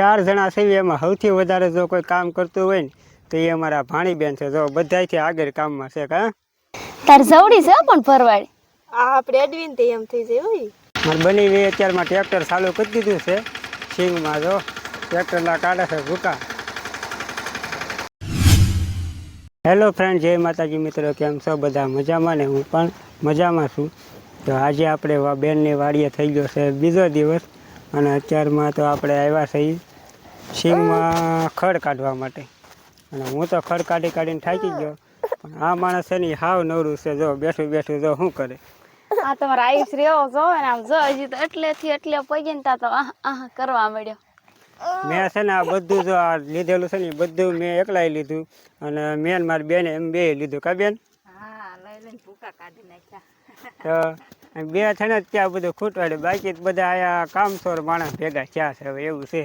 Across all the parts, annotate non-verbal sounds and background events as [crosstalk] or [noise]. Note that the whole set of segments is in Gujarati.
ચાર જણા છે એમાં સૌથી વધારે જો કોઈ કામ કરતું હોય ને તો એ અમારા ભાણીબેન છે. જો બધાયથી આગળ કામમાં છે કા? તાર જવડી છે પણ ભરવાડી. આ આપણે એડવિન તે એમ થઈ જાય હોય. મારે બની ગઈ અત્યારમાં ટ્રેક્ટર ચાલુ કરી દીધું છે. સિંગમાં જો ટ્રેક્ટરના કાઢે છે ભૂકા. હેલો ફ્રેન્ડ જય માતાજી મિત્રો કેમ છો? બધા મજામાં ને? હું પણ મજામાં છું. તો આજે આપણે બેનની વાડીએ થઈ ગયો છે બીજો દિવસ. અને અત્યારમાં તો આપણે આવ્યા છીએ સિંગમાં ખડ કાઢવા માટે. અને હું તો ખડ કાઢી કાઢીને થાકી ગયો. પણ આ માણસ છે ને હાવ નવરું છે. જો બેઠું બેઠું જો શું કરે? આ તમારે આયુષ રહ્યો જો અને આમ જો હજી તો એટલેથી એટલે પગી ને તા તો આહ આહ કરવા મળ્યો મેં છે ને આ બધું જો આ લીધેલું છે ને બધું મેં એકલાય લીધું. અને મેન મારી બેને એમ બે લીધું. કા બેન? તો બે છે ને ત્યાં બધું ખૂટવાડ્યું. બાકી તો બધા આયા કામસોર માણસ ભેગા થયા છે. હવે એવું છે.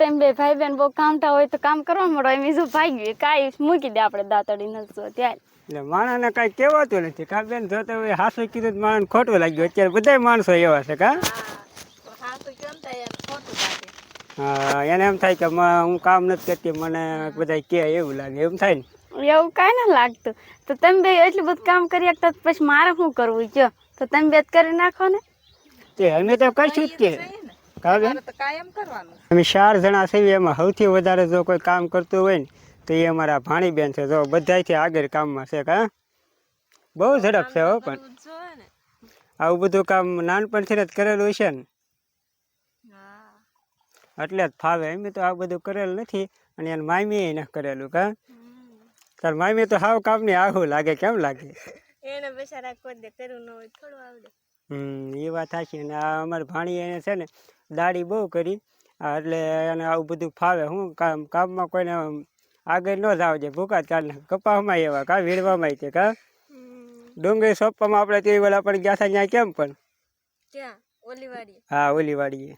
તેમ બે ભાઈ બેન બહુ કામતા હોય તો કામ કરવા મળો. એમ બીજું ભાગ્યું કાંઈ મૂકી દે આપણે દાંતડી નથી ત્યારે એટલે માણસને કાંઈ કહેવાતું નથી. કા બેન જોતા હોય હાસુ કીધું તો માણસ ખોટું લાગ્યું. અત્યારે બધા માણસો એવા છે કા? હા એને એમ થાય કે હું કામ નથી કરતી મને બધા કે એવું લાગે. એમ થાય ને? એવું કાંઈ ના લાગતું. તો તમે બે એટલું બધું કામ કરી શકતા પછી મારે શું કરવું? કયો તો તમે બે કરી નાખો ને. તે અમે તો કશું જ કે. અમે ચાર જણા છીએ એમાં સૌથી વધારે જો કોઈ કામ કરતું હોય ને તો એ અમારા ભાણીબેન છે. જો બધાયથી આગળ કામમાં છે કા? બહુ ઝડપ છે હો પણ આવું બધું કામ નાનપણથી જ કરેલું છે ને? એટલે જ ફાવે. એમ તો આ બધું કરેલ નથી અને એને મામીએ ન કરેલું કા? તાર મામી તો હાવ કામની આવું લાગે. કેમ લાગે? એને બેસારા કોઈ દે કર્યું ન હોય થોડું આવડે. હમ એ વાત સાચી અને આ અમારે ભાણી એને છે ને દાઢી બહુ કરી આ એટલે એને આવું બધું ફાવે. હું કામ કામમાં કોઈને આગળ ન જાવ છે ભૂકા જ કાઢ એવા કા વીડવામાં તે કા? ડુંગળી સોંપવામાં આપણે તે વેલા પણ ગયા હતા ત્યાં કેમ પણ? હા ઓલી વાડીએ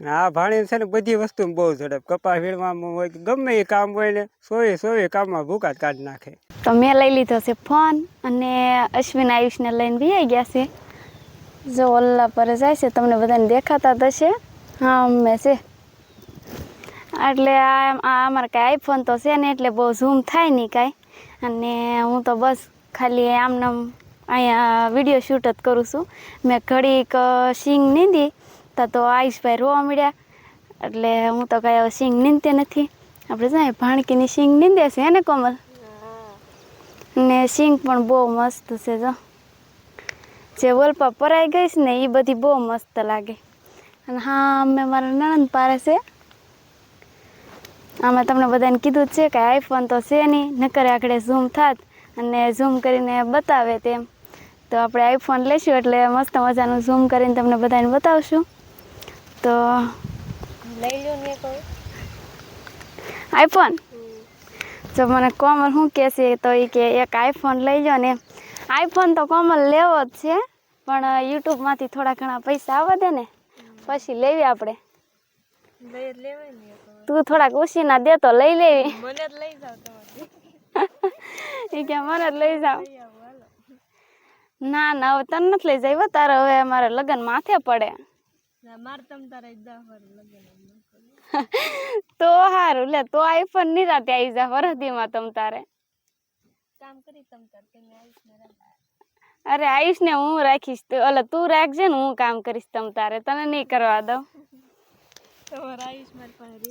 આ ભાણી છે ને બધી વસ્તુ બહુ ઝડપ. કપાસ વીણવામાં હોય ગમે એ કામ હોય ને સોએ સોએ કામમાં ભૂકા કાઢ નાખે. તો મેં લઈ લીધો છે ફોન અને અશ્વિન આયુષને લઈને બી ગયા છે. જો ઓલ્લા પર જાય છે, તમને બધાને દેખાતા થશે હા, અમે છે. એટલે આ અમારે કાંઈ આઈફોન તો છે ને એટલે બહુ ઝૂમ થાય નહીં કાંઈ. અને હું તો બસ ખાલી આમને અહીંયા વીડિયો શૂટ જ કરું છું. મેં ઘડીક સિંગ નીંદી તા તો આયુષભાઈ રોવા મળ્યા એટલે હું તો કાંઈ સિંગ નીંદતી નથી. આપણે જાય ભાણકીની સિંગ નીંદે છે ને કોમલ? ને સિંગ પણ બહુ મસ્ત છે જો. જે વલપા પરાઈ ગઈ છે ને એ બધી બહુ મસ્ત લાગે. અને હા, અમે મારા નણંદ પારે છે. આમાં તમને બધાને કીધું છે કે આઈફોન તો છે નહીં, નકર આખડે ઝૂમ થાત અને ઝૂમ કરીને બતાવે તેમ. તો આપણે આઈફોન લઈશું એટલે મસ્ત મજાનું ઝૂમ કરીને તમને બધાને બતાવશું. તો લઈ લ્યો ને કહું આઈફોન? જો મને કોમલ શું કહે છે તો એ કે એક આઈફોન લઈ લો ને આઈફોન તો કોમલ લેવો જ છે પણ યુટ્યુબમાંથી થોડા ઘણા પૈસા આવવા દે ને પછી લેવી આપણે. તું થોડાક ઉછીના દે તો લઈ લેવી. મને જ લઈ જાવ એ [laughs] કે મને જ લઈ જાવ. આવો ના ના હવે તને નથી લઈ જાય તારે હવે અમારે લગ્ન માથે પડે. [laughs] તો સારું લે તો આઈફોન નિરાતે આવી જા વરદીમાં તમ તારે. કામ કરી તમ તારે તમે આવીશ ને. અરે હું રાખીશ તું ઓલે તું રાખજે ને હું કામ કરીશ તમ તારે તને નહીં કરવા દઉં. [laughs] તમારે આવીશ મારી પાસે.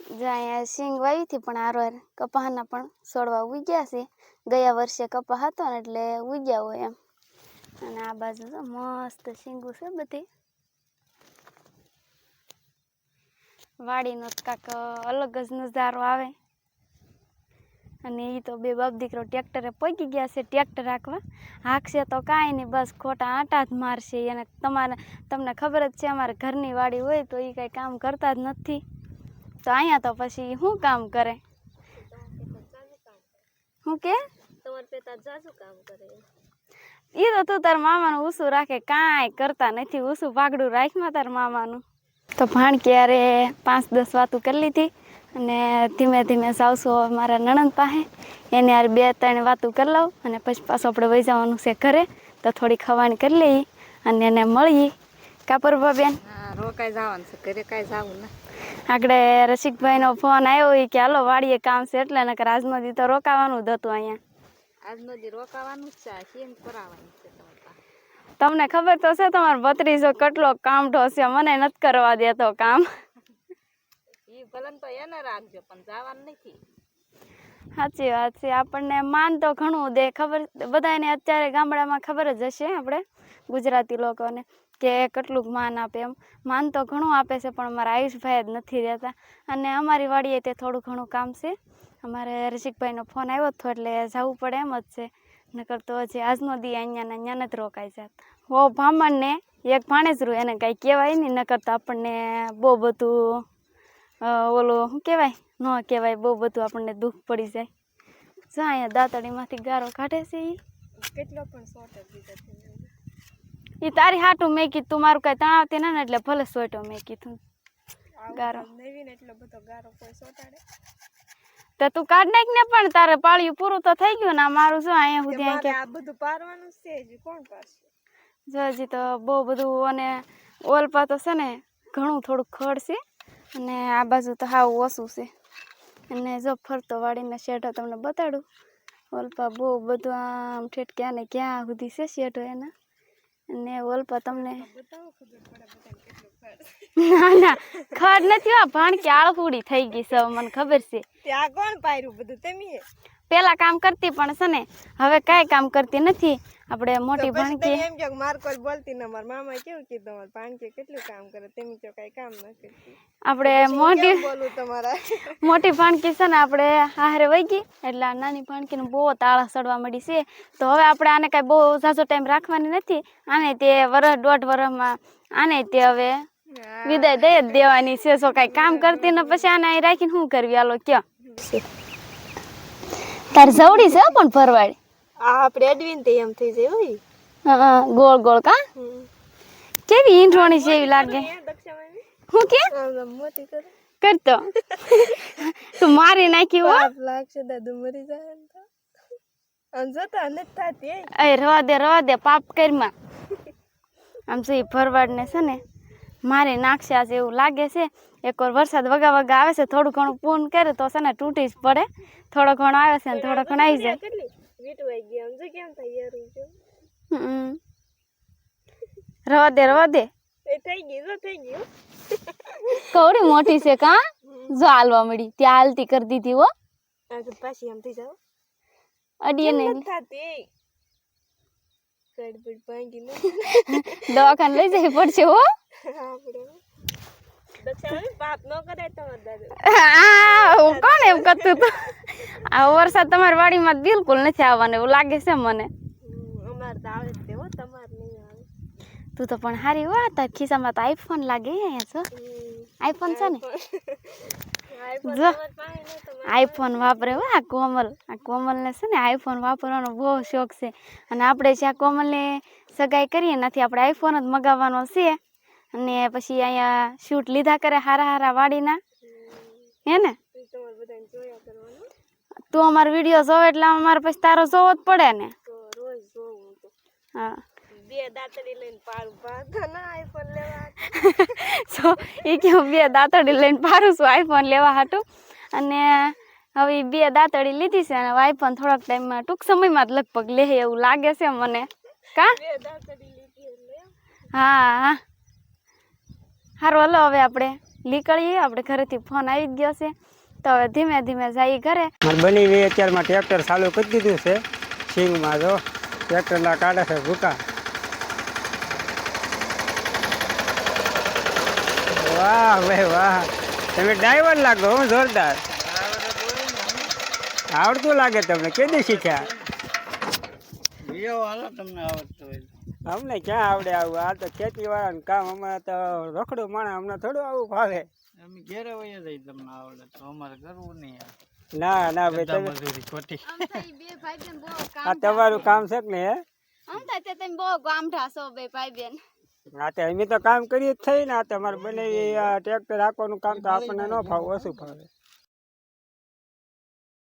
જો અહીંયા સિંગ વાવી હતી પણ આરો કપાહના પણ છોડવા ઉગ્યા છે. ગયા વર્ષે કપા હતો ને એટલે ઉગ્યા હોય એમ. અને આ બાજુ તો મસ્ત સિંગું છે બધી. વાડીનો કાંક અલગ જ નજારો આવે. અને એ તો બે બાપ દીકરો ટ્રેક્ટરે પગી ગયા છે ટ્રેક્ટર રાખવા હાંકશે તો કાંઈ નહીં બસ ખોટા આંટા જ મારશે. અને તમારે તમને ખબર જ છે અમારે ઘરની વાડી હોય તો એ કાંઈ કામ કરતા જ નથી. તો અહીંયા તો પછી શું કામ કરે? શું કે? એ તો તું તાર મામાનું ઊસું રાખે કાંઈ કરતા નથી. ઊસું પાકડું રાખમાં તાર મામાનું. તો ભાણકી ક્યારે પાંચ દસ વાતું કરી લીધી અને ધીમે ધીમે સાવસો મારા નણંદ પાસે એને યાર બે ત્રણ વાતું કરી લઉં અને પછી પાછું આપણે વહી જવાનું છે ઘરે તો થોડી ખવાણી કરી લઈએ અને એને મળીએ. કાપર બેન રોકાઈ જવાનું છે ઘરે કાંઈ જવું ને. આગળ રસિકભાઈનો ફોન આવ્યો એ કે હાલો વાડીએ કામ છે એટલે નકર આજનો દી તો રોકાવાનું જ હતું અહીંયા. આજનો દી રોકાવાનું જ છે કરાવવાની તમને ખબર તો છે તમારો ભત્રીજો કેટલો કામ ઢોસે મને નથી કરવા દેતો કામ. સાચી વાત છે આપણને માન તો ઘણું દે ખબર બધાને અત્યારે ગામડામાં ખબર જ હશે આપણે ગુજરાતી લોકોને કે કેટલુંક માન આપે એમ. માન તો ઘણું આપે છે પણ અમારા આયુષભાઈ જ નથી રહેતા. અને અમારી વાડીએ તે થોડું ઘણું કામ છે. અમારે રસિકભાઈનો ફોન આવ્યો હતો એટલે જવું પડે એમ જ છે. નકર તો હજી આજનો દી અહીંયાના અહીંયા જ રોકાઈ જાત. હો ભામણને એક ભાણેજરું એને કાંઈ કહેવાય નહીં નકર તો આપણને બહુ બધું ઓલું શું કહેવાય? ન કહેવાય બહુ બધું આપણને દુઃખ પડી જાય. જા અહીંયા દાંતડીમાંથી ગારો કાઢે છે એ કેટલો પણ શોર્ટ એ તારી હાટું મેં કીધું તું મારું કાંઈ તણાવતી ના એટલે ભલે સોટો મેં કીધું ગારો. નવીન એટલો બધો ગારો કોઈ સોટાડે? તો તું કાઢ નાખ ને પણ તારે પાળ્યું પૂરું તો થઈ ગયું ને મારું શું અહીંયા સુધી અહીં આ બધું પારવાનું છે હજી કોણ પારશે? જો હજી તો બહુ બધું અને ઓલપા તો છે ને ઘણું થોડુંક ખડ છે અને આ બાજુ તો હાવ ઓછું છે. અને જો ફરતો વાળીને શેઢો તમને બતાડું ઓલપા બહુ બધું આમ ઠેઠ ક્યાં ને ક્યાં સુધી છે શેઢો એના? અને ઓલપા તમને ના ના ખડ નથી આ ભાણકી આળહુડી થઈ ગઈ છે મને ખબર છે. ત્યાં કોણ પાયરું બધું? તમે? પેલા કામ કરતી પણ છે ને હવે કાંઈ કામ કરતી નથી. આપણે મોટી ભાણકી એમ કે માર કોઈ બોલતી ના માર મામા કેવું કીધું? તમારે પાણકી કેટલું કામ કરે? તેમ તો કઈ કામ ન કરતી. આપણે મોટી બોલું તમારા? [laughs] મોટી ભાણકી છે ને આપણે હારે વહી ગઈ એટલે આ નાની ભાણકીને બહુ તાળા સડવા મળી છે. તો હવે આપણે આને કઈ બહુ ઝાઝો ટાઈમ રાખવાની નથી. આને તે વર્ષ દોઢ વર્ષમાં આને તે હવે વિદાય દઈ જ દેવાની છે. સો કઈ કામ કરતી ને પછી આને અહીં રાખીને શું કરવી? આલો કયો? તાર જવડી છે પણ ભરવાડી? આ આપણે અડવીન તે એમ થઈ જાય હોય. હા ગોળ ગોળ કા? કેવી ઈંઠોણી છે એવી લાગે? હું કે? મોટી કર. કરતો. તું મારી નાખી હો. લાગશે દાદુ મરી જાય ને આમ જોતા નથી થતી એ રવા દે રવા દે પાપ કરમાં. આમ છે ભરવાડને છે ને મારે નાખશે આજે એવું લાગે છે. એકવાર વરસાદ વગા વગા આવે છે થોડું ઘણું પૂન કરે તો છે ને તૂટી જ પડે. થોડો ઘણો આવે છે ને થોડો ઘણો આવી જાય. રવા દે રવા દે. થઈ ગઈ થઈ ગયું. કવડી મોટી છે કા? જો હાલવા મળી. ત્યાં હાલતી કરી દીધી હો. પાછી આમ થઈ જાવ. અડીએ નહીં કડબડ ભાંગી ન દવાખાને લઈ જવી પડશે હો કોણ એમ કરતું હતું આ વરસાદ તમારી વાડીમાં બિલકુલ નથી આવવાનો એવું લાગે છે મને અમારે તો આવે હો તમારે તું તો પણ હારી વાત તાર ખિસ્સામાં તો આઈફોન લાગે અહીંયા છો આઈફોન છે ને જો. આઈફોન વાપરે હો આ કોમલ. આ કોમલને છે ને આઈફોન વાપરવાનો બહુ શોખ છે. અને આપણે જે આ કોમલને સગાઈ કરીએ નથી આપણે આઈફોન જ મગાવવાનો છે. અને પછી અહીંયા શૂટ લીધા કરે હારા હારા વાડીના. હે ને? તું અમારો વીડિયો જોવે એટલે અમારે પછી તારો જોવો જ પડે ને. હા. બે દાંતડી લઈને પાડું. ભાત ના આઈફોન લેવા [laughs] સો એ કે હું બે દાંતડી લઈને પારું છું આઈફોન લેવા હાટું. અને હવે બે દાંતડી લીધી છે અને આઈફોન થોડાક ટાઈમમાં ટૂંક સમયમાં જ લગભગ લે એવું લાગે છે મને. કા? બે દાંતડી લીધી એટલે. હા. હા સારું હલો હવે આપણે નીકળીએ. આપણે ઘરેથી ફોન આવી જ ગયો છે. તો હવે ધીમે ધીમે જઈએ ઘરે. મારે બની ગઈ અત્યારમાં ટ્રેક્ટર ચાલુ કરી દીધું છે. સિંગમાં જો ટ્રેક્ટરના કાઢે છે ભૂકા. વાહ ભાઈ વાહ. તમે ડ્રાઈવર લાગો હું જોરદાર. આવડતું લાગે તમને કેદી શીખ્યા અમને ક્યાં આવડે આવું? આ તો ખેતી વાળાનું કામ અમારે તો રખડું માણસ અમને થોડું આવું ભાવે. અમે ઘેરે વયા જઈ તમને આવડે તો અમારે કરવું નહીં ના ના ભાઈ તમે ખોટી. આ તમારું કામ છે કે ને હે? તમે બહુ ગામઠા છો બે ભાઈ બેન તો અમે તો કામ કરીએ જ થઈ ને, આ તમારે બને ટ્રેક્ટર રાખવાનું કામ તો આપણને ન ફાવે, ઓછું ફાવે.